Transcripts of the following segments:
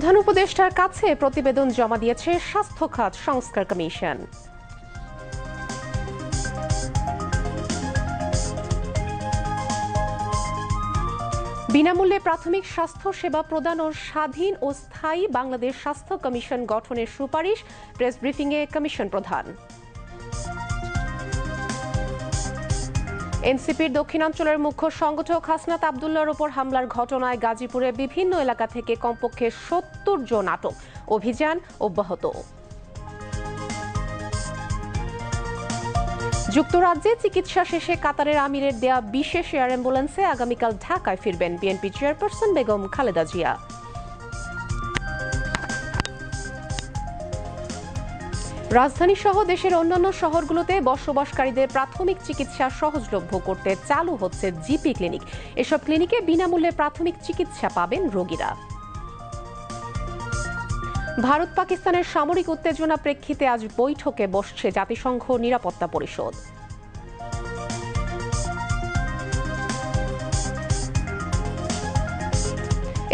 প্রধান উপদেষ্টার কাছে প্রতিবেদন জমা দিয়েছে স্বাস্থ্য খাত সংস্কার কমিশন। বিনামূল্যে প্রাথমিক স্বাস্থ্য সেবা প্রদান ও স্বাধীন ও স্থায়ী বাংলাদেশ স্বাস্থ্য কমিশন গঠনের সুপারিশ, প্রেস ব্রিফিংয়ে কমিশন প্রধান। এনসিপির দক্ষিণাঞ্চলের মুখ্য সংগঠক হাসনাত আবদুল্লার ওপর হামলার ঘটনায় গাজীপুরে বিভিন্ন এলাকা থেকে কমপক্ষে সত্তর জন আটক। অভিযান অব্যাহত। যুক্তরাজ্যে চিকিৎসা শেষে কাতারের আমিরের দেয়া বিশেষ এয়ার অ্যাম্বুলেন্সে আগামীকাল ঢাকায় ফিরবেন বিএনপি চেয়ারপারসন বেগম খালেদা জিয়া। রাজধানী সহ দেশের অন্যান্য শহরগুলোতে বসবাসকারীদের প্রাথমিক চিকিৎসা সহজলভ্য করতে চালু হচ্ছে জিপি ক্লিনিক। এসব ক্লিনিকে বিনামূল্যে প্রাথমিক চিকিৎসা পাবেন রোগীরা। ভারত পাকিস্তানের সামরিক উত্তেজনা প্রেক্ষিতে আজ বৈঠকে বসছে জাতিসংঘ নিরাপত্তা পরিষদ।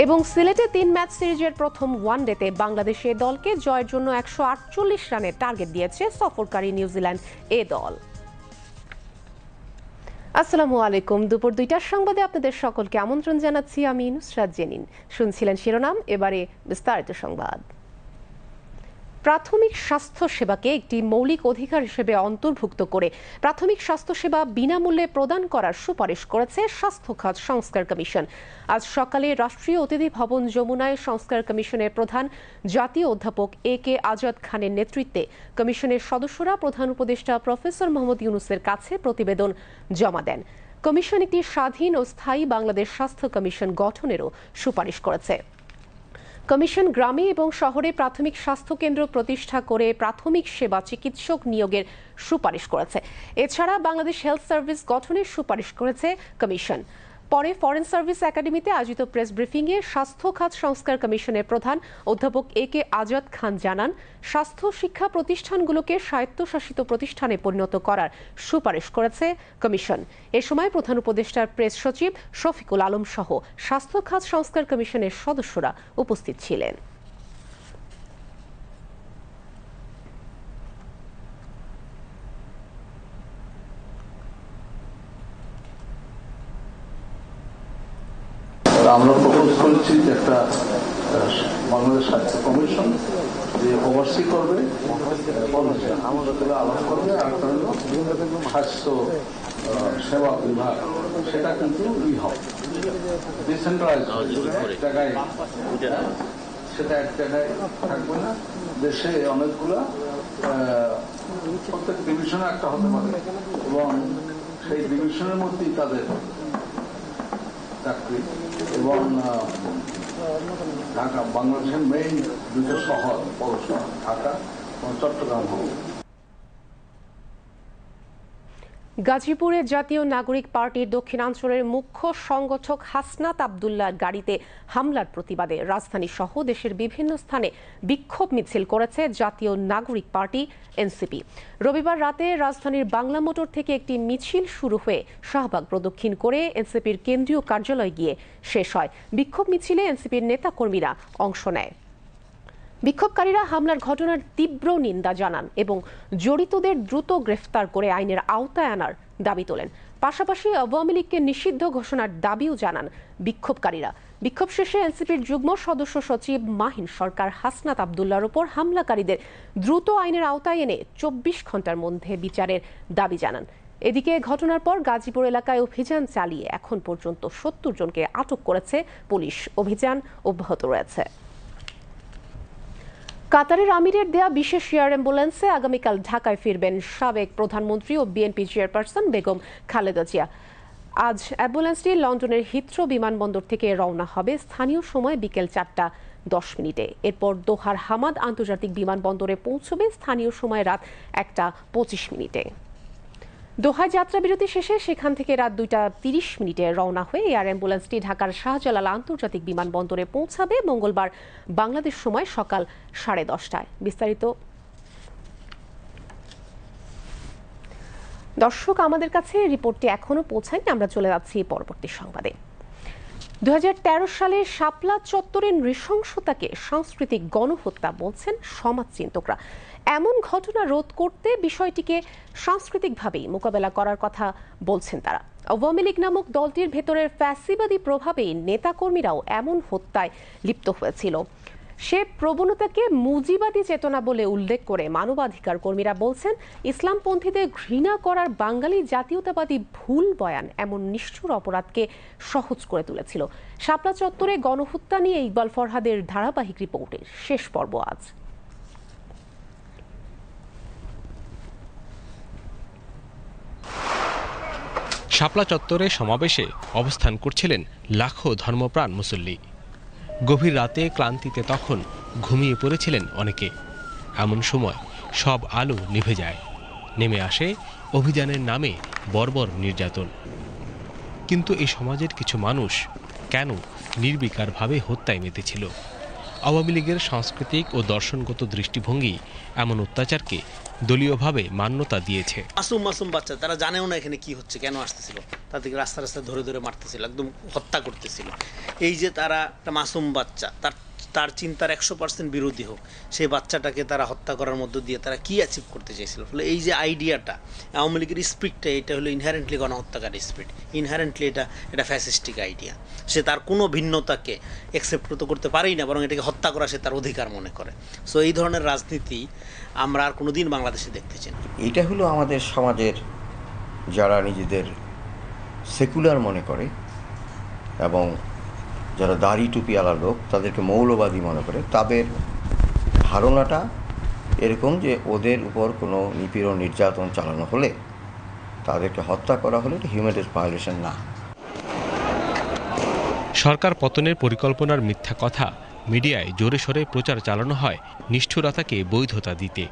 এবং সিলেটে তিন ম্যাচ সিরিজের প্রথম ওয়ানডেতে বাংলাদেশে দলকে জয়ের জন্য একশো আটচল্লিশ রানের টার্গেট দিয়েছে সফরকারী নিউজিল্যান্ড এ দল। আসসালামু আলাইকুম। দুপুর দুইটার সংবাদে আপনাদের সকলকে আমন্ত্রণ জানাচ্ছি আমি নুসরাত জেনিন। শুনছিলেন শিরোনাম, এবারে বিস্তারিত সংবাদ। প্রাথমিক স্বাস্থ্য সেবাকে একটি মৌলিক অধিকার হিসেবে অন্তর্ভুক্ত করে প্রাথমিক স্বাস্থ্যসেবা বিনামূল্যে প্রদান করার সুপারিশ করেছে স্বাস্থ্য খাত সংস্কার কমিশন। আজ সকালে রাষ্ট্রীয় অতিথি ভবন যমুনায় সংস্কার কমিশনের প্রধান জাতীয় অধ্যাপক এ কে আজাদ খানের নেতৃত্বে কমিশনের সদস্যরা প্রধান উপদেষ্টা প্রফেসর মোহাম্মদ ইউনুসের কাছে প্রতিবেদন জমা দেন। কমিশন একটি স্বাধীন ও স্থায়ী বাংলাদেশ স্বাস্থ্য কমিশন গঠনেরও সুপারিশ করেছে। কমিশন গ্রামে এবং শহরে প্রাথমিক স্বাস্থ্য কেন্দ্র প্রতিষ্ঠা করে প্রাথমিক সেবা চিকিৎসক নিয়োগের সুপারিশ করেছে। এছাড়া বাংলাদেশ হেলথ সার্ভিস গঠনের সুপারিশ করেছে কমিশন। পরে ফরেন সার্ভিস একাডেমিতে আয়োজিত প্রেস ব্রিফিংয়ে স্বাস্থ্য খাত সংস্কার কমিশনের প্রধান অধ্যাপক এ কে আজাদ খান জানান, স্বাস্থ্য শিক্ষা প্রতিষ্ঠানগুলোকে স্বায়ত্তশাসিত প্রতিষ্ঠানে পরিণত করার সুপারিশ করেছে কমিশন। এ সময় প্রধান উপদেষ্টার প্রেস সচিব শফিকুল আলম সহ স্বাস্থ্য খাত সংস্কার কমিশনের সদস্যরা উপস্থিত ছিলেন। আমরা প্রপোজ করেছি যে একটা বাংলাদেশ স্বাস্থ্য কমিশন, যে ওভারসি করবে আমাদের থেকে আলাপ করবে আর একটা হলো স্বাস্থ্য সেবা বিভাগ, সেটা কিন্তু ই হবে। ডিসেন্ট্রালাইজ জায়গায় সেটা এক জায়গায় থাকবে না। দেশে অনেকগুলা প্রত্যেক ডিভিশনে একটা হতে পারে। এবং সেই ডিভিশনের মধ্যেই তাদের চাকরি এবং ঢাকা বাংলাদেশের মেইন দুটো শহর বড় শহর ঢাকা এবং চট্টগ্রাম হবে। গাজীপুরে জাতীয় নাগরিক পার্টির দক্ষিণাঞ্চলের মুখ্য সংগঠক হাসনাত আবদুল্লাহ গাড়িতে হামলার প্রতিবাদে রাজধানী সহ দেশের বিভিন্ন স্থানে বিক্ষোভ মিছিল করেছে জাতীয় নাগরিক পার্টি, এনসিপি। রবিবার রাতে রাজধানীর বাংলা মোটর থেকে একটি মিছিল শুরু হয়ে শাহবাগ প্রদক্ষিণ করে এনসিপির কেন্দ্রীয় কার্যালয়ে গিয়ে শেষ হয়। বিক্ষোভ মিছিলে এনসিপির নেতাকর্মীরা অংশ নেয়। বিক্ষোভকারীরা হামলার ঘটনার তীব্র নিন্দা জানান এবং জড়িতদের দ্রুত গ্রেফতার করে আইনের আওতায় আনার দাবি তোলেন। পাশাপাশি আওয়ামী লীগকে নিষিদ্ধ ঘোষণার দাবিও জানান বিক্ষোভকারীরা। বিক্ষোভ শেষে এনসিপির যুগ্ম সদস্য সচিব মাহিন সরকার হাসনাত আবদুল্লার ওপর হামলাকারীদের দ্রুত আইনের আওতায় এনে চব্বিশ ঘণ্টার মধ্যে বিচারের দাবি জানান। এদিকে ঘটনার পর গাজীপুর এলাকায় অভিযান চালিয়ে এখন পর্যন্ত সত্তর জনকে আটক করেছে পুলিশ। অভিযান অব্যাহত রয়েছে। কাতারের আমিরের দেয়া বিশেষ এয়ার অ্যাম্বুলেন্সে আগামীকাল ঢাকায় ফিরবেন সাবেক প্রধানমন্ত্রী ও বিএনপি চেয়ারপারসন বেগম খালেদা জিয়া। আজ অ্যাম্বুলেন্সটি লন্ডনের হিথ্রো বিমানবন্দর থেকে রওনা হবে স্থানীয় সময় বিকেল চারটা দশ মিনিটে। এরপর দোহার হামাদ আন্তর্জাতিক বিমানবন্দরে পৌঁছবে স্থানীয় সময় রাত একটা পঁচিশ মিনিটে। দোহায় যাত্রা বিরতি শেষে সেখান থেকে রাত দুইটা তিরিশ মিনিটে রওনা হয়ে এয়ার অ্যাম্বুলেন্সটি ঢাকার শাহজালাল আন্তর্জাতিক বিমানবন্দরে পৌঁছাবে মঙ্গলবার বাংলাদেশ সময় সকাল সাড়ে দশটায়। বিস্তারিত। দর্শক, আমাদের কাছে রিপোর্টটি এখনও পৌঁছায়নি, আমরা চলে যাচ্ছি পরবর্তী সংবাদে। দু হাজার তেরো সালে শাপলা চত্বরের নৃশংসতাকে সাংস্কৃতিক গণহত্যা বলছেন সমাজচিন্তকরা। এমন ঘটনা রোধ করতে বিষয়টিকে সাংস্কৃতিকভাবেই মোকাবেলা করার কথা বলছেন তারা। আওয়ামী লীগ নামক দলটির ভেতরের ফ্যাসিবাদী প্রভাবেই নেতাকর্মীরাও এমন হত্যায় লিপ্ত হয়েছিল। সে প্রবণতাকে মুজিবাদী চেতনা বলে উল্লেখ করে মানবাধিকার কর্মীরা বলছেন, ইসলামপন্থীদের ঘৃণা করার বাঙালি জাতীয়তাবাদী ভুল বয়ান এমন নিষ্ঠুর অপরাধকে সহজ করে তুলেছিল। শাপলা চত্বরে গণহত্যা নিয়ে ইকবাল ফরহাদের ধারাবাহিক রিপোর্টের শেষ পর্ব আজ। শাপলা চত্বরে সমাবেশে অবস্থান করছিলেন লাখো ধর্মপ্রাণ মুসল্লি। গভীর রাতে ক্লান্তিতে তখন ঘুমিয়ে পড়েছিলেন অনেকে। এমন সময় সব আলো নিভে যায়। নেমে আসে অভিযানের নামে বর্বর নির্যাতন। কিন্তু এই সমাজের কিছু মানুষ কেন নির্বিকারভাবে হত্যায় মেতেছিল? আওয়ামী লীগের সাংস্কৃতিক ও দর্শনগত দৃষ্টিভঙ্গি এমন অত্যাচারকে দলীয়ভাবে মান্যতা দিয়েছে। মাসুম মাসুম বাচ্চা তারা জানেও না এখানে কি হচ্ছে কেন আসতেছিল? তাদেরকে রাস্তা রাস্তা ধরে ধরে মারতেছিল, একদম হত্যা করতেছিল। এই যে তারা একটা মাসুম বাচ্চা, তার তার চিন্তার একশো পার্সেন্ট বিরোধী হোক, সেই বাচ্চাটাকে তারা হত্যা করার মধ্য দিয়ে তারা কি অ্যাচিভ করতে চাইছিল ফলে এই যে আইডিয়াটা আওয়ামী লীগের স্পিডটা এটা হলো ইনহারেন্টলি গণহত্যাকারী স্পিড ইনহারেন্টলি এটা এটা ফ্যাসিস্টিক আইডিয়া সে তার কোনো ভিন্নতাকে অ্যাকসেপ্ট তো করতে পারেই না, বরং এটাকে হত্যা করা সে তার অধিকার মনে করে। সো এই ধরনের রাজনীতি আমরা আর কোনো দিন বাংলাদেশে দেখতে চাই এটা হলো আমাদের সমাজের, যারা নিজেদের সেকুলার মনে করে এবং যারা দাড়ি টুপিওয়ালা লোক, তাদেরকে মৌলবাদী মনে করে। তাদের ধারণাটা এরকম যে ওদের উপর কোনো নিপীড়ন, নির্যাতন চালানো হলে, তাদেরকে হত্যা করা হলে এটা হিউম্যান রাইটস ভায়োলেশন না। সরকার পতনের পরিকল্পনার মিথ্যা কথা মিডিয়ায় জোরে সোরে প্রচার চালানো হয় নিষ্ঠুরতাকে বৈধতা দিতে।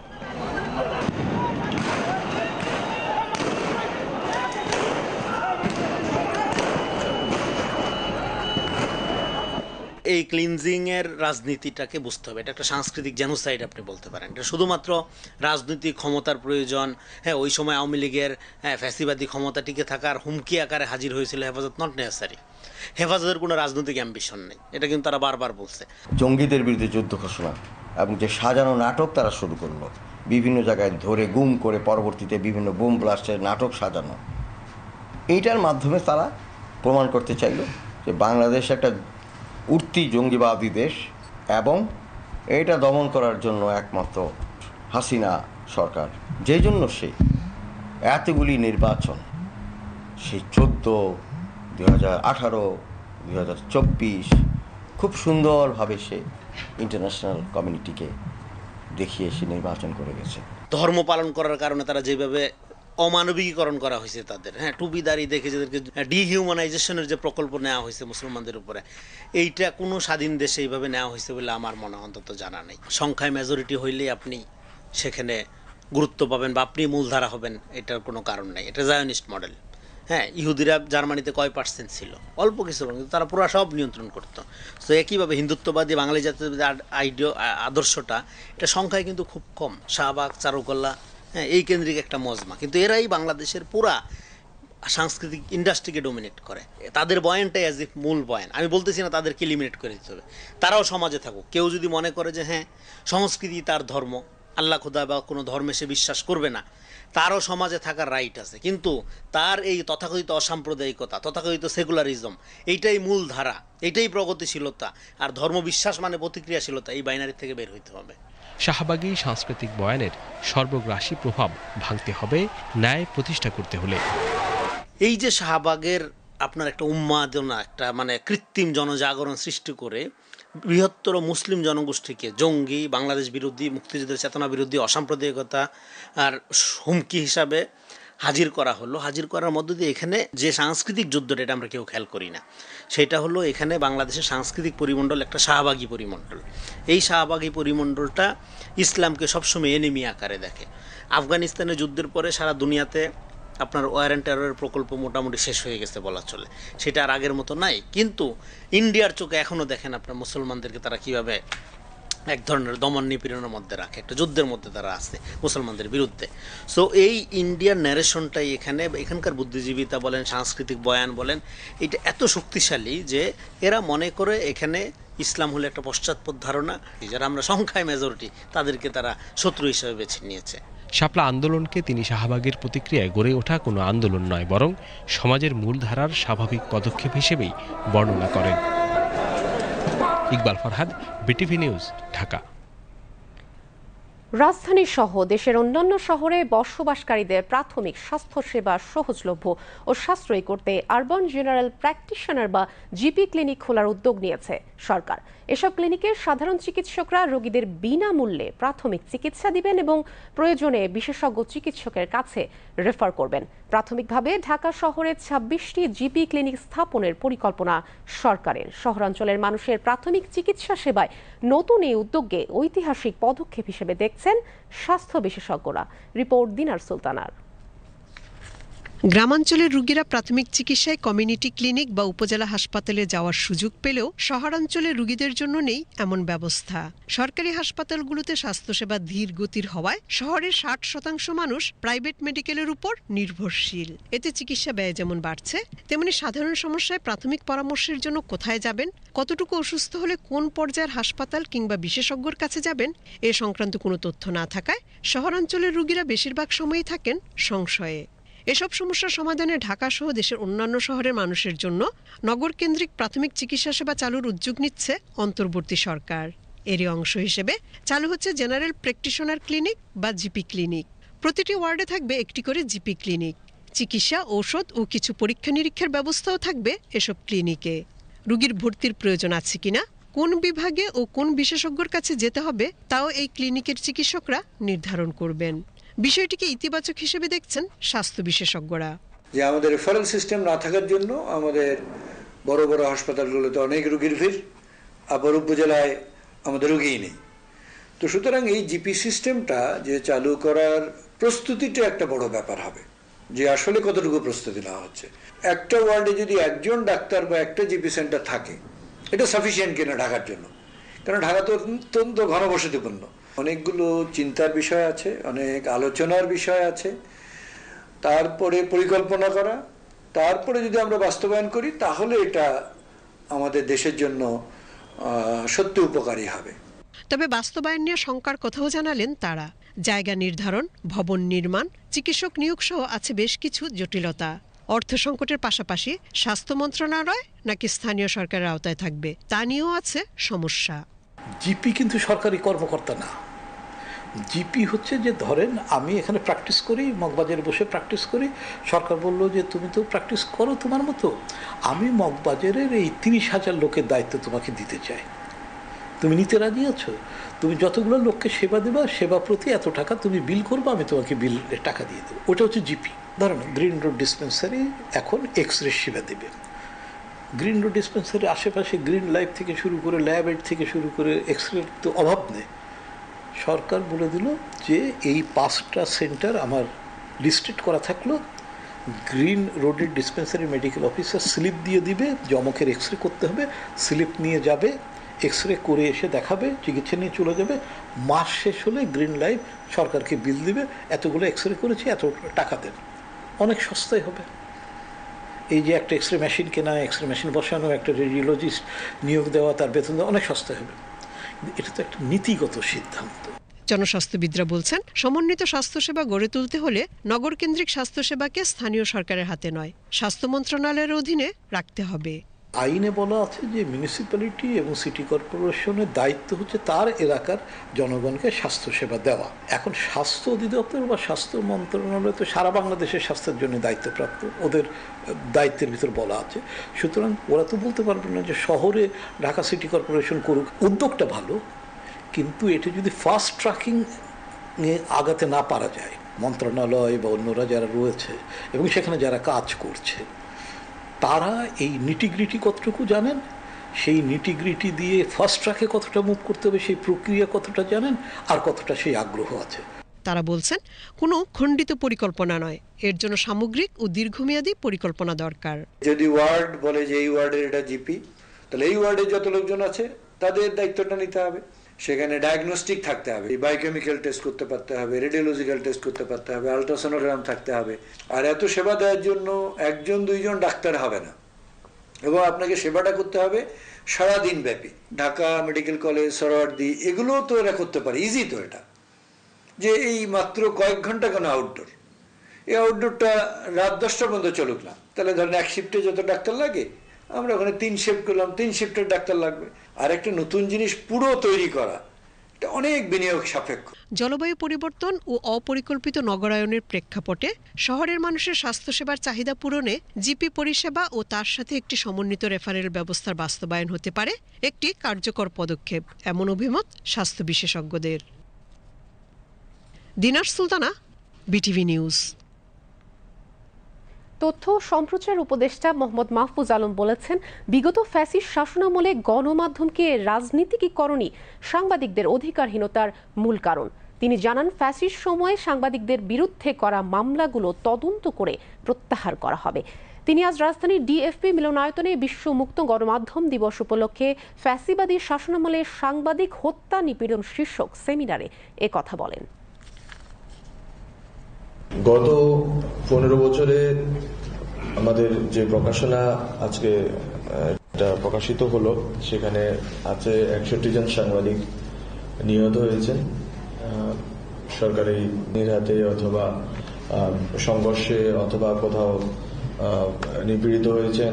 এই ক্লিনজিং এর রাজনীতিটাকে বুঝতে হবে। এটা একটা সাংস্কৃতিক জেনোসাইড আপনি বলতে পারেন। এটা শুধুমাত্র রাজনৈতিক ক্ষমতার প্রয়োজন হ্যাঁ ওই সময় আওয়ামী লীগের হ্যাঁ ফ্যাসিবাদী ক্ষমতা টিকে থাকার হুমকি আকারে হাজির হয়েছিল হেফাজত নট নেসারি হেফাজতের কোনো রাজনৈতিক অ্যাম্বিশন নেই। এটা কিন্তু তারা বারবার বলছে। জঙ্গিদের বিরুদ্ধে যুদ্ধ ঘোষণা এবং যে সাজানো নাটক তারা শুরু করল। বিভিন্ন জায়গায় ধরে গুম করে পরবর্তীতে বিভিন্ন বোম ব্লাস্টের নাটক সাজানো। এইটার মাধ্যমে তারা প্রমাণ করতে চাইলো যে বাংলাদেশ একটা উঠতি জঙ্গিবাদী দেশ এবং এটা দমন করার জন্য একমাত্র হাসিনা সরকার। যেই জন্য সে এতগুলি নির্বাচন সেই চোদ্দ দু হাজার আঠারো দু হাজার চব্বিশ, খুব সুন্দরভাবে সে ইন্টারন্যাশনাল কমিউনিটিকে দেখিয়ে সে নির্বাচন করে গেছে। ধর্ম পালন করার কারণে তারা যেভাবে অমানবিকীকরণ করা হয়েছে তাদের। হ্যাঁ টুপি দাঁড়িয়ে দেখে যাদেরকে ডিহিউম্যানাইজেশনের যে প্রকল্প নেওয়া হয়েছে মুসলমানদের উপরে, এইটা কোনো স্বাধীন দেশে এইভাবে নেওয়া হয়েছে বলে আমার মনে অন্তত জানা নেই। সংখ্যায় মেজরিটি হইলেই আপনি সেখানে গুরুত্ব পাবেন বা আপনি মূলধারা হবেন, এটার কোনো কারণ নেই। এটা জায়নিস্ট মডেল হ্যাঁ ইহুদিরা জার্মানিতে কয় পার্সেন্ট ছিল? অল্প কিছু কিন্তু তারা পুরো সব নিয়ন্ত্রণ করতো। তো একইভাবে হিন্দুত্ববাদী বাঙালি জাতীয়তাবাদী আইডিও আদর্শটা, এটা সংখ্যায় কিন্তু খুব কম। শাহবাগ চারুকল্লা হ্যাঁ এই কেন্দ্রিক একটা মজমা। কিন্তু এরাই বাংলাদেশের পুরা সাংস্কৃতিক ইন্ডাস্ট্রিকে ডোমিনেট করে। তাদের বয়ানটাই অ্যাজ ইফ মূল বয়ান। আমি বলতেছি না তাদেরকে এলিমিনেট করে দিতে হবে। তারাও সমাজে থাকুক। কেউ যদি মনে করে যে হ্যাঁ সংস্কৃতি তার ধর্ম, আল্লাহ খুদা বা কোনো ধর্মে সে বিশ্বাস করবে না, তারও সমাজে থাকার রাইট আছে। কিন্তু তার এই তথাকথিত অসাম্প্রদায়িকতা, তথাকথিত সেকুলারিজম এইটাই মূল ধারা, এইটাই প্রগতিশীলতা। আর ধর্ম বিশ্বাস মানে প্রতিক্রিয়াশীলতা, এই বাইনারি থেকে বের হইতে হবে। শাহবাগী সাংস্কৃতিক বয়ানের সর্বগ্রাসী প্রভাব ভাঙতে হবে ন্যায় প্রতিষ্ঠা করতে হলে। এই যে শাহবাগের আপনার একটা উন্মাদনা, একটা মানে কৃত্রিম জনজাগরণ সৃষ্টি করে বৃহত্তর মুসলিম জনগোষ্ঠীকে জঙ্গি, বাংলাদেশ বিরোধী, মুক্তিযুদ্ধের চেতনা বিরোধী, অসাম্প্রদায়িকতা আর হুমকি হিসাবে হাজির করা হলো। হাজির করার মধ্য দিয়ে এখানে যে সাংস্কৃতিক যুদ্ধটা, এটা আমরা কেউ খেয়াল করি না। সেটা হলো এখানে বাংলাদেশের সাংস্কৃতিক পরিমণ্ডল একটা শাহবাগী পরিমণ্ডল। এই শাহবাগী পরিমণ্ডলটা ইসলামকে সবসময় এনিমি আকারে দেখে। আফগানিস্তানের যুদ্ধের পরে সারা দুনিয়াতে আপনার ওয়ার অ্যান্ড প্রকল্প মোটামুটি শেষ হয়ে গেছে বলা চলে। সেটা আর আগের মতো নাই। কিন্তু ইন্ডিয়ার চোখে এখনও দেখেন আপনার মুসলমানদেরকে তারা কীভাবে এক ধরনের দমন নিপীড়নের মধ্যে রাখে, একটা যুদ্ধের মধ্যে তারা আছে মুসলমানদের বিরুদ্ধে। সো এই ইন্ডিয়ান ন্যারেশনটাই এখানে, এখানকার বুদ্ধিজীবিতা বলেন, সাংস্কৃতিক বয়ান বলেন, এটা এত শক্তিশালী যে এরা মনে করে এখানে ইসলাম হলো একটা পশ্চাৎপদ ধারণা, যারা আমরা সংখ্যায় মেজরিটি তাদেরকে তারা শত্রু হিসেবে বেছে নিয়েছে। শাপলা আন্দোলনকে তিনি শাহবাগের প্রতিক্রিয়ায় গড়ে ওঠা কোনো আন্দোলন নয়, বরং সমাজের মূলধারার স্বাভাবিক পদক্ষেপ হিসেবেই বর্ণনা করেন। Iqbal Farhad, BTV news, Dhaka. রাজধানী সহ দেশের অন্যান্য শহরে বসবাসকারীদের প্রাথমিক স্বাস্থ্যসেবা সহজলভ্য ও সাশ্রয়ী করতে আরবান জেনারেল প্র্যাকটিশনার বা জিপি ক্লিনিক খোলার উদ্যোগ নিয়েছে সরকার। এসব ক্লিনিকে সাধারণ চিকিৎসকরা রোগীদের বিনামূল্যে প্রাথমিক চিকিৎসা দিবেন এবং প্রয়োজনে বিশেষজ্ঞ চিকিৎসকের কাছে রেফার করবেন। প্রাথমিকভাবে ঢাকা শহরে ছাব্বিশটি জিপি ক্লিনিক স্থাপনের পরিকল্পনা সরকারের। শহরাঞ্চলের মানুষের প্রাথমিক চিকিৎসা সেবায় নতুন এই উদ্যোগকে ঐতিহাসিক পদক্ষেপ হিসেবে দেখছেন স্বাস্থ্য বিশেষজ্ঞরা। রিপোর্ট দিনার সুলতানার। গ্রামাঞ্চলের রোগীরা প্রাথমিক চিকিৎসায় কমিউনিটি ক্লিনিক বা উপজেলা হাসপাতালে যাওয়ার সুযোগ পেলেও শহরাঞ্চলের রোগীদের জন্য নেই এমন ব্যবস্থা। সরকারি হাসপাতালগুলোতে স্বাস্থ্যসেবা ধীর গতির হওয়ায় শহরের ষাট শতাংশ মানুষ প্রাইভেট মেডিকেলের উপর নির্ভরশীল। এতে চিকিৎসা ব্যয় যেমন বাড়ছে, তেমনি সাধারণ সমস্যায় প্রাথমিক পরামর্শের জন্য কোথায় যাবেন, কতটুকু অসুস্থ হলে কোন পর্যায়ের হাসপাতাল কিংবা বিশেষজ্ঞর কাছে যাবেন, এ সংক্রান্ত কোনো তথ্য না থাকায় শহরাঞ্চলের রোগীরা বেশিরভাগ সময়ই থাকেন সংশয়ে। এসব সমস্যার সমাধানে ঢাকা সহ দেশের অন্যান্য শহরের মানুষের জন্য নগর কেন্দ্রিক প্রাথমিক চিকিৎসা সেবা চালুর উদ্যোগ নিচ্ছে অন্তর্বর্তী সরকার। এরই অংশ হিসেবে চালু হচ্ছে জেনারেল প্র্যাকটিশনার ক্লিনিক বা জিপি ক্লিনিক। প্রতিটি ওয়ার্ডে থাকবে একটি করে জিপি ক্লিনিক। চিকিৎসা, ঔষধ ও কিছু পরীক্ষা নিরীক্ষার ব্যবস্থাও থাকবে এসব ক্লিনিকে। রোগীর ভর্তির প্রয়োজন আছে কিনা, কোন বিভাগে ও কোন বিশেষজ্ঞর কাছে যেতে হবে, তাও এই ক্লিনিকের চিকিৎসকরা নির্ধারণ করবেন। বিষয়টিকে ইতিবাচক হিসেবে দেখছেন স্বাস্থ্য বিশেষজ্ঞরা। যে আমাদের রেফারেল সিস্টেম না থাকার জন্য আমাদের বড় বড় হাসপাতালগুলোতে অনেক রুগীর ভিড়, আবার উপজেলায় আমাদের রুগীই নেই। তো সুতরাং এই জিপি সিস্টেমটা যে চালু করার প্রস্তুতিটা একটা বড় ব্যাপার হবে, যে আসলে কতটুকু প্রস্তুতি নেওয়া হচ্ছে। একটা ওয়ার্ডে যদি একজন ডাক্তার বা একটা জিপি সেন্টার থাকে, এটা সাফিসিয়েন্ট কিনা ঢাকার জন্য। কারণ ঢাকা তো অত্যন্ত ঘনবসতিপূর্ণ। অনেকগুলো চিন্তার বিষয় আছে অনেক আলোচনার বিষয় আছে। তারপরে পরিকল্পনা করা তারপরে যদি আমরা বাস্তবায়ন করি তাহলে এটা আমাদের দেশের জন্য সত্যি উপকারী হবে। তবে বাস্তবায়ন নিয়ে শঙ্কার কথাও জানালেন তারা। জায়গা নির্ধারণ ভবন নির্মাণ চিকিৎসক নিয়োগ সহ আছে বেশ কিছু জটিলতা। অর্থ সংকটের পাশাপাশি স্বাস্থ্য মন্ত্রণালয় নাকি স্থানীয় সরকারের আওতায় থাকবে তা নিয়েও আছে সমস্যা। জিপি কিন্তু সরকারি কর্মকর্তা না। জিপি হচ্ছে যে ধরেন আমি এখানে প্র্যাকটিস করি, মগবাজারে বসে প্র্যাকটিস করি, সরকার বলল যে তুমি তো প্র্যাকটিস করো তোমার মতো। আমি মগবাজারের এই তিরিশ হাজার লোকের দায়িত্ব তোমাকে দিতে চাই। তুমি নিতে রাজি আছো? তুমি যতগুলো লোককে সেবা দেবা, সেবা প্রতি এত টাকা তুমি বিল করবে, আমি তোমাকে বিল টাকা দিয়ে দেবো। ওটা হচ্ছে জিপি। ধরেন গ্রিন রোড ডিসপেন্সারি এখন এক্স রে সেবা দেবে। গ্রিন রোড ডিসপেন্সারি আশেপাশে গ্রিন লাইফ থেকে শুরু করে ল্যাব এড থেকে শুরু করে এক্স রে তো অভাব নেই। সরকার বলে দিল যে এই পাঁচটা সেন্টার আমার লিস্টেড করা থাকল। গ্রিন রোডের ডিসপেন্সারি মেডিকেল অফিসার স্লিপ দিয়ে দিবে যে অমকের এক্স রে করতে হবে, স্লিপ নিয়ে যাবে এক্স রে করে এসে দেখাবে, চিকিৎসা নিয়ে চলে যাবে। মাস শেষ হলে গ্রিন লাইফ সরকারকে বিল দিবে, এতগুলো এক্স রে করেছি, এত টাকা দেন অনেক সস্তায় হবে। এই যে একটা এক্স রে মেশিন কেনা এক্স রে মেশিন বসানো, একটা রেডিওলজিস্ট নিয়োগ দেওয়া, তার বেতন দেওয়া, অনেক সস্তায় হবে। এটা তো একটা নীতিগত সিদ্ধান্ত। জনস্বাস্থ্যবিদরা বলছেন, সমন্বিত স্বাস্থ্যসেবা গড়ে তুলতে হলে নগরকেন্দ্রিক স্বাস্থ্যসেবাকে স্থানীয় সরকারের হাতে নয়, স্বাস্থ্য মন্ত্রণালয়ের অধীনে রাখতে হবে। আইনে বলা আছে যে মিউনিসিপ্যালিটি এবং সিটি কর্পোরেশনের দায়িত্ব হচ্ছে তার এলাকার জনগণকে স্বাস্থ্যসেবা দেওয়া। এখন স্বাস্থ্য অধিদপ্তর বা স্বাস্থ্য মন্ত্রণালয় তো সারা বাংলাদেশের স্বাস্থ্যের জন্য দায়িত্বপ্রাপ্ত। ওদের দায়িত্বের ভিতর বলা আছে। সুতরাং ওরা তো বলতে পারবে না যে শহরে ঢাকা সিটি কর্পোরেশন করুক, উদ্যোগটা ভালো, কিন্তু এটা যদি ফাস্ট ট্র্যাকিং আগাতে না পারা যায়, মন্ত্রণালয় বা অন্যরা যারা রয়েছে এবং সেখানে যারা কাজ করছে তারা এই নিটিগ্রিটি কতটুকু জানেন? সেই নিটিগ্রিটি দিয়ে ফার্স্ট ট্র্যাকে কতটা মুভ করতে হবে সেই প্রক্রিয়া কতটা জানেন? আর কতটা সেই আগ্রহ আছে? তারা বলছেন কোনো খণ্ডিত পরিকল্পনা নয়। এর জন্য সামগ্রিক ও দীর্ঘমেয়াদী পরিকল্পনা দরকার। যদি ওয়ার্ড বলে যে এই ওয়ার্ডের এটা জিপি তাহলে এই ওয়ার্ডে যত লোকজন আছে তাদের দায়িত্বটা নিতে হবে। সেখানে ডায়াগনস্টিক থাকতে হবে বায়োকেমিক্যাল টেস্ট করতে পারতে হবে রেডিওলজিক্যাল টেস্ট করতে পারতে হবে আলট্রাসোনোগ্রাম থাকতে হবে। আর এত সেবা দেওয়ার জন্য একজন, দুইজন ডাক্তার হবে না। এবং আপনাকে সেবাটা করতে হবে সারাদিন ব্যাপী। ঢাকা মেডিকেল কলেজ, সরোয়ার্দি, এগুলোও তো এরা করতে পারে ইজি তো এটা। যে এই মাত্র কয়েক ঘণ্টা কেন আউটডোর এই আউটডোরটা রাত দশটা পর্যন্ত চলুক না। তাহলে ধরেন এক শিফটে যত ডাক্তার লাগে, আমরা ওখানে তিন শিফট করলাম, তিন শিফটের ডাক্তার লাগবে। আর একটা নতুন জিনিস পুরো তৈরি করা। অনেক বিনিয়োগ সাপেক্ষ। জলবায়ু পরিবর্তন ও অপরিকল্পিত নগরায়নের প্রেক্ষাপটে শহরের মানুষের স্বাস্থ্যসেবার চাহিদা পূরণে জিপি পরিষেবা ও তার সাথে একটি সমন্বিত রেফারেল ব্যবস্থার বাস্তবায়ন হতে পারে একটি কার্যকর পদক্ষেপ, এমন অভিমত স্বাস্থ্য বিশেষজ্ঞদের। Dinar Sultana, BTV news. তথ্য ও সম্প্রচার উপদেষ্টা মোহাম্মদ মাহফুজ আলম বলেছেন, বিগত ফ্যাসিস শাসনামলে গণমাধ্যমকে রাজনীতিকীকরণই সাংবাদিকদের অধিকারহীনতার মূল কারণ। তিনি জানান ফ্যাসিস সময়ে সাংবাদিকদের বিরুদ্ধে করা মামলাগুলো তদন্ত করে প্রত্যাহার করা হবে। তিনি আজ রাজধানীর ডিএফপি মিলনায়তনে বিশ্ব মুক্ত গণমাধ্যম দিবস উপলক্ষে ফ্যাসিবাদী শাসনামলে সাংবাদিক হত্যা নিপীড়ন শীর্ষক সেমিনারে কথা বলেন। গত পনেরো বছরে আমাদের যে প্রকাশনা আজকে প্রকাশিত হলো, সেখানে আছে একষট্টি জন সাংবাদিক নিহত হয়েছেন। সরকারি নির্হাতে অথবা সংঘর্ষে অথবা কোথাও নিপীড়িত হয়েছেন।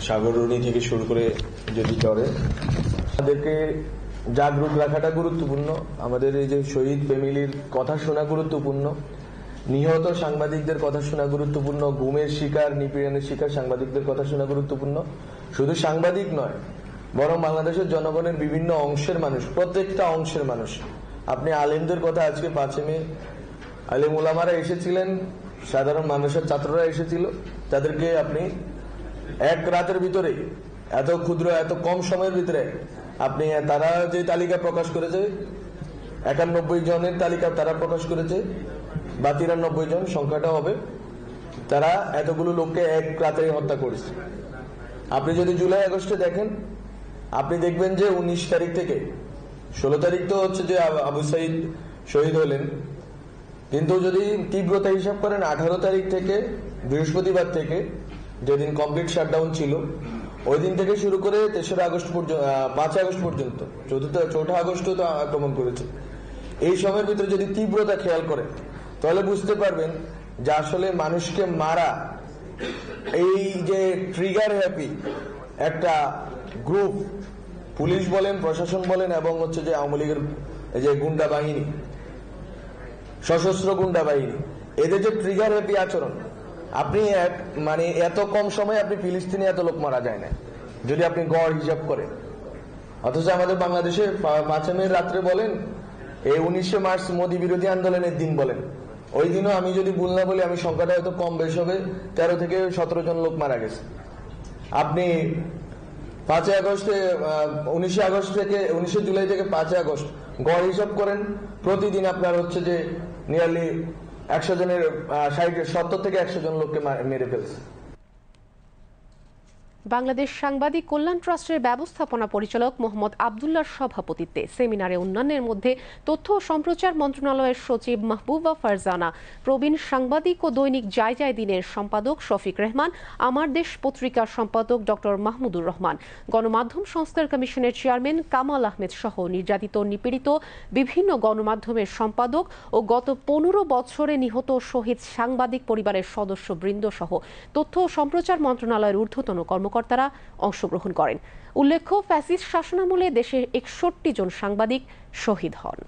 সাগরণী থেকে শুরু করে যদি চলে। আমাদেরকে জাগরুক রাখাটা গুরুত্বপূর্ণ। আমাদের এই যে শহীদ ফ্যামিলির কথা শোনা গুরুত্বপূর্ণ। নিহত সাংবাদিকদের কথা শোনা গুরুত্বপূর্ণ, গুমের শিকার, নিপীড়নের শিকার সাংবাদিকদের কথা শোনা গুরুত্বপূর্ণ। শুধু সাংবাদিক নয়, বরং বাংলাদেশের জনগণের বিভিন্ন অংশের মানুষ, প্রত্যেকটা অংশের মানুষ। আপনি আলেমদের কথা আজকে পাঁচে মে, আলেম ওলামারা এসেছিলেন, সাধারণ মানুষের ছাত্ররা এসেছিল, তাদেরকে আপনি এক রাতের ভিতরে, এত ক্ষুদ্র, এত কম সময়ের ভিতরে, আপনি, তারা যে তালিকা প্রকাশ করেছে, একানব্বই জনের তালিকা তারা প্রকাশ করেছে বা তিরানব্বই জন সংখ্যাটা হবে। তারা এতগুলো লোককে এক রাতে হত্যা করেছে। আপনি যদি জুলাই, আগস্টে দেখেন, আপনি দেখবেন যে উনিশ তারিখ থেকে, ষোলো তারিখ তো হচ্ছে যে আবু সাইদ শহীদ হলেন। কিন্তু যদি তীব্রতা হিসাব করেন, আঠারো তারিখ থেকে, বৃহস্পতিবার থেকে, যেদিন কমপ্লিট শাটডাউন ছিল, ওই দিন থেকে শুরু করে তেসরা আগস্ট পর্যন্ত পাঁচ আগস্ট পর্যন্ত, চতুর্থ, চৌঠা আগস্টও তো আক্রমণ করেছে। এই সময়ের ভিতরে যদি তীব্রতা খেয়াল করেন তাহলে বুঝতে পারবেন যে আসলে মানুষকে মারা, এই যে ট্রিগার হ্যাপি একটা গ্রুপ পুলিশ বলেন, প্রশাসন বলেন, এবং হচ্ছে যে আওয়ামী লীগের যে গুন্ডা বাহিনী, সশস্ত্র গুন্ডা বাহিনী, এদের যে ট্রিগার হ্যাপি আচরণ, আপনি এক মানে এত কম সময়ে আপনি ফিলিস্তিনে এত লোক মারা যায় না, যদি আপনি গড় হিসাব করেন। অথচ আমাদের বাংলাদেশে পাঁচে মে রাত্রে বলেন, এই উনিশে মার্চ মোদী বিরোধী আন্দোলনের দিন বলেন। ওই দিনও আমি যদি ভুল না বলি, আমি সংখ্যাটা হয়তো কম বেশ হবে। তেরো থেকে সতেরো জন লোক মারা গেছে। আপনি পাঁচই আগস্টে উনিশে আগস্ট থেকে, উনিশে জুলাই থেকে পাঁচই আগস্ট গড় হিসাব করেন। প্রতিদিন আপনার হচ্ছে যে নিয়ারলি একশো জনের ষাট, সত্তর থেকে একশো জন লোককে মেরে ফেলছে। বাংলাদেশ সাংবাদিক কল্যাণ ট্রাস্টের ব্যবস্থাপনা পরিচালক মোহাম্মদ আবদুল্লার সভাপতিত্বে সেমিনারে অন্যান্যের মধ্যে তথ্য ও সম্প্রচার মন্ত্রণালয়ের সচিব মাহবুবা ফারজানা, প্রবীণ সাংবাদিক ও দৈনিক যায় যায় দিনের সম্পাদক শফিক রহমান, আমার দেশ পত্রিকার সম্পাদক ডক্টর মাহমুদুর রহমান, গণমাধ্যম সংস্কার কমিশনের চেয়ারম্যান কামাল আহমেদ সহ নির্যাতিত, নিপীড়িত বিভিন্ন গণমাধ্যমের সম্পাদক ও গত পনেরো বছরে নিহত শহীদ সাংবাদিক পরিবারের সদস্য বৃন্দ সহ তথ্য ও সম্প্রচার মন্ত্রণালয়ের ঊর্ধ্বতন কর্মকর্তারা অংশগ্রহণ করেন। উল্লেখ্য, ফ্যাসিস্ট শাসনামলে দেশের একষট্টি জন সাংবাদিক শহীদ হন।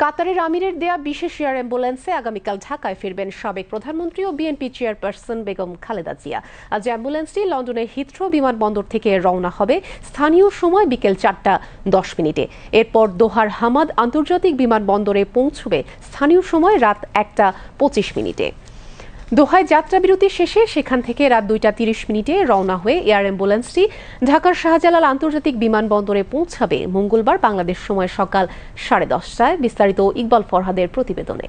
কাতারের আমিরের দেয়া বিশেষ এয়ার অ্যাম্বুলেন্সে আগামীকাল ঢাকায় ফিরবেন সাবেক প্রধানমন্ত্রী ও বিএনপি চেয়ারপারসন বেগম খালেদা জিয়া। আজ অ্যাম্বুলেন্সটি লন্ডনের হিথ্রো বিমানবন্দর থেকে রওনা হবে। স্থানীয় সময় বিকেল চারটা দশ মিনিটে। এরপর দোহার হামাদ আন্তর্জাতিক বিমানবন্দরে পৌঁছবে। স্থানীয় সময় রাত একটা পঁচিশ মিনিটে। দোহায় যাত্রা বিরতি শেষে সেখান থেকে রাত দুইটা তিরিশ মিনিটে রওনা হয়ে এয়ার অ্যাম্বুলেন্সটি ঢাকার শাহজালাল আন্তর্জাতিক বিমানবন্দরে পৌঁছাবে মঙ্গলবার বাংলাদেশ সময় সকাল সাড়ে দশটায়। বিস্তারিত ইকবাল ফরহাদের প্রতিবেদনে।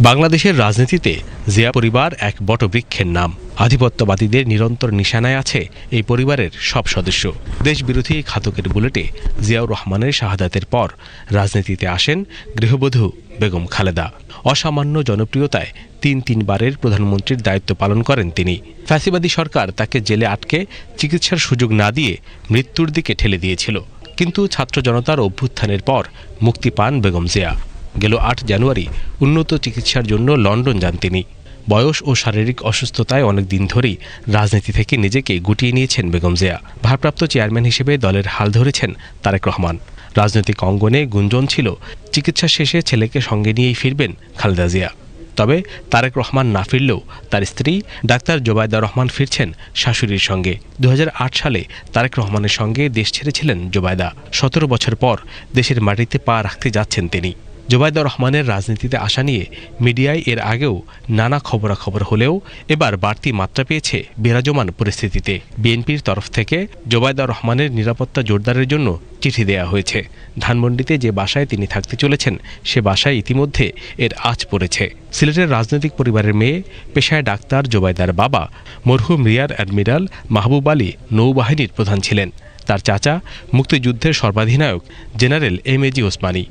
বাংলাদেশের রাজনীতিতে জিয়া পরিবার এক বটবৃক্ষের নাম। আধিপত্যবাদীদের নিরন্তর নিশানায় আছে এই পরিবারের সব সদস্য। দেশবিরোধী ঘাতকের বুলেটে জিয়াউর রহমানের শাহাদাতের পর রাজনীতিতে আসেন গৃহবধূ বেগম খালেদা। অসামান্য জনপ্রিয়তায় তিন তিনবারের প্রধানমন্ত্রীর দায়িত্ব পালন করেন তিনি। ফ্যাসিবাদী সরকার তাকে জেলে আটকে চিকিৎসার সুযোগ না দিয়ে মৃত্যুর দিকে ঠেলে দিয়েছিল। কিন্তু ছাত্র জনতার অভ্যুত্থানের পর মুক্তি পান বেগম জিয়া। গেল আট জানুয়ারি উন্নত চিকিৎসার জন্য লন্ডন যান তিনি। বয়স ও শারীরিক অসুস্থতায় অনেক দিন ধরেই রাজনীতি থেকে নিজেকে গুটিয়ে নিয়েছেন বেগম জিয়া। ভারপ্রাপ্ত চেয়ারম্যান হিসেবে দলের হাল ধরেছেন তারেক রহমান। রাজনৈতিক অঙ্গনে গুঞ্জন ছিল, চিকিৎসা শেষে ছেলেকে সঙ্গে নিয়েই ফিরবেন খালেদা জিয়া। তবে তারেক রহমান না ফিরলেও তার স্ত্রী ডাক্তার জোবায়দা রহমান ফিরছেন শাশুড়ির সঙ্গে। দু হাজার আট সালে তারেক রহমানের সঙ্গে দেশ ছেড়েছিলেন জোবায়দা। সতেরো বছর পর দেশের মাটিতে পা রাখতে যাচ্ছেন তিনি। জোবায়দা রহমানের রাজনীতিতে আসা নিয়ে মিডিয়ায় এর আগেও নানা খবরাখবর হলেও এবার বাড়তি মাত্রা পেয়েছে বিরাজমান পরিস্থিতিতে। বিএনপির তরফ থেকে জোবায়দা রহমানের নিরাপত্তা জোরদারের জন্য চিঠি দেয়া হয়েছে। ধানমন্ডিতে যে বাসায় তিনি থাকতে চলেছেন, সে বাসায় ইতিমধ্যে এর আঁচ পড়েছে। সিলেটের রাজনৈতিক পরিবারের মেয়ে, পেশায় ডাক্তার জোবায়দার বাবা, মরহুম রিয়ার অ্যাডমিরাল মাহবুব আলী নৌবাহিনীর প্রধান ছিলেন। তার চাচা, মুক্তিযুদ্ধের সর্বাধিনায়ক জেনারেল এম এজি ওসমানী।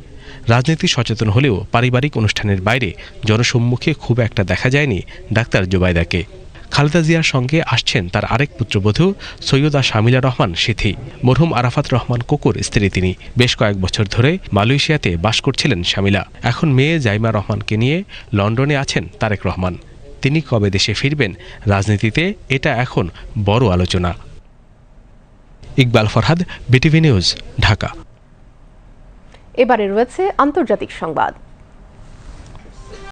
রাজনীতি সচেতন হলেও পারিবারিক অনুষ্ঠানের বাইরে জনসম্মুখে খুব একটা দেখা যায়নি ডাক্তার জোবায়দাকে খালেদা জিয়ার সঙ্গে আসছেন তার আরেক পুত্রবধূ সৈয়দা শামিলা রহমান সিথি। মরহুম আরাফাত রহমান কোকুর স্ত্রী তিনি। বেশ কয়েক বছর ধরে মালয়েশিয়াতে বাস করছিলেন শামিলা। এখন মেয়ে জাইমা রহমানকে নিয়ে লন্ডনে আছেন তারেক রহমান। তিনি কবে দেশে ফিরবেন রাজনীতিতে এটা এখন বড় আলোচনা। Iqbal Farhad, BTV news, Dhaka. এবারে রয়েছে আন্তর্জাতিক সংবাদ।